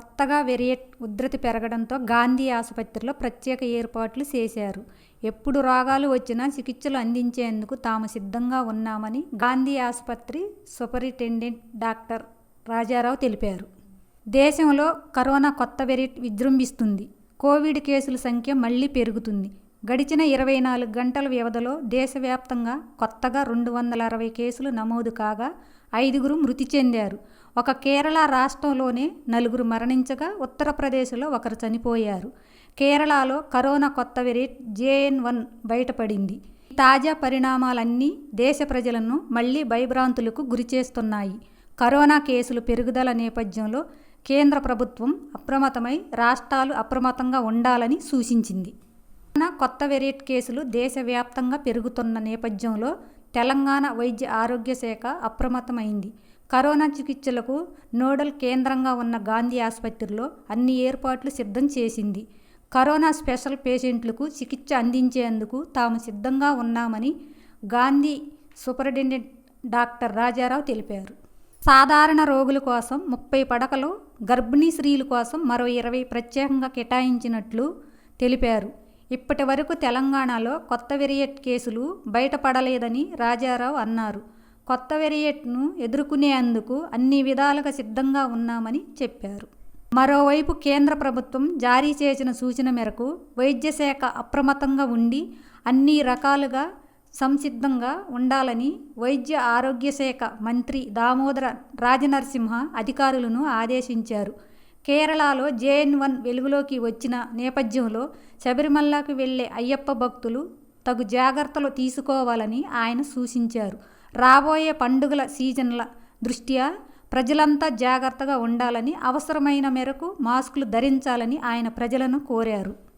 కొత్తగా వెరియట్ ఉధృతి పెరగడంతో గాంధీ ఆసుపత్రిలో ప్రత్యేక ఏర్పాట్లు చేశారు. ఎప్పుడు రోగాలు వచ్చినా చికిత్సలు అందించేందుకు తాము సిద్ధంగా ఉన్నామని గాంధీ ఆసుపత్రి సూపరింటెండెంట్ డాక్టర్ రాజారావు తెలిపారు. దేశంలో కరోనా కొత్త వెరియట్ విజృంభిస్తుంది. కోవిడ్ కేసుల సంఖ్య మళ్ళీ పెరుగుతుంది. గడిచిన ఇరవై నాలుగు గంటల వ్యవధిలో దేశవ్యాప్తంగా కొత్తగా రెండు వందల అరవై కేసులు నమోదు కాగా ఐదుగురు మృతి చెందారు. ఒక కేరళ రాష్ట్రంలోనే నలుగురు మరణించగా ఉత్తరప్రదేశ్లో ఒకరు చనిపోయారు. కేరళలో కరోనా కొత్త వెరియట్ జేఎన్ వన్ బయటపడింది. తాజా పరిణామాలన్నీ దేశ ప్రజలను మళ్ళీ భయభ్రాంతులకు గురిచేస్తున్నాయి కరోనా కేసులు పెరుగుదల నేపథ్యంలో కేంద్ర ప్రభుత్వం అప్రమత్తమై రాష్ట్రాలు అప్రమత్తంగా ఉండాలని సూచించింది. కొత్త వెరియట్ కేసులు దేశవ్యాప్తంగా పెరుగుతున్న నేపథ్యంలో తెలంగాణ వైద్య ఆరోగ్య శాఖ అప్రమత్తమైంది. కరోనా చికిత్సలకు నోడల్ కేంద్రంగా ఉన్న గాంధీ ఆసుపత్రిలో అన్ని ఏర్పాట్లు సిద్ధం చేసింది. కరోనా స్పెషల్ పేషెంట్లకు చికిత్స అందించేందుకు తాము సిద్ధంగా ఉన్నామని గాంధీ సూపరింటెండెంట్ డాక్టర్ రాజారావు తెలిపారు. సాధారణ రోగుల కోసం ముప్పై పడకలు గర్భిణీ స్త్రీల కోసం మరో ఇరవై ప్రత్యేకంగా కేటాయించినట్లు తెలిపారు. ఇప్పటి వరకు తెలంగాణలో కొత్త వెరియట్ కేసులు బయటపడలేదని రాజారావు అన్నారు. కొత్త వెరియట్ను ఎదుర్కొనేందుకు అన్ని విధాలుగా సిద్ధంగా ఉన్నామని చెప్పారు. మరోవైపు కేంద్ర ప్రభుత్వం జారీ చేసిన సూచన మేరకు వైద్య శాఖ అప్రమత్తంగా ఉండి అన్ని రకాలుగా సంసిద్ధంగా ఉండాలని వైద్య ఆరోగ్య శాఖ మంత్రి దామోదర రాజనరసింహ అధికారులను ఆదేశించారు. కేరళలో జేఎన్ వన్ వెలుగులోకి వచ్చిన నేపథ్యంలో శబరిమలకు వెళ్ళే అయ్యప్ప భక్తులు తగు జాగ్రత్తలు తీసుకోవాలని ఆయన సూచించారు. రాబోయే పండుగల సీజన్ల దృష్ట్యా ప్రజలంతా జాగ్రత్తగా ఉండాలని అవసరమైన మేరకు మాస్కులు ధరించాలని ఆయన ప్రజలను కోరారు.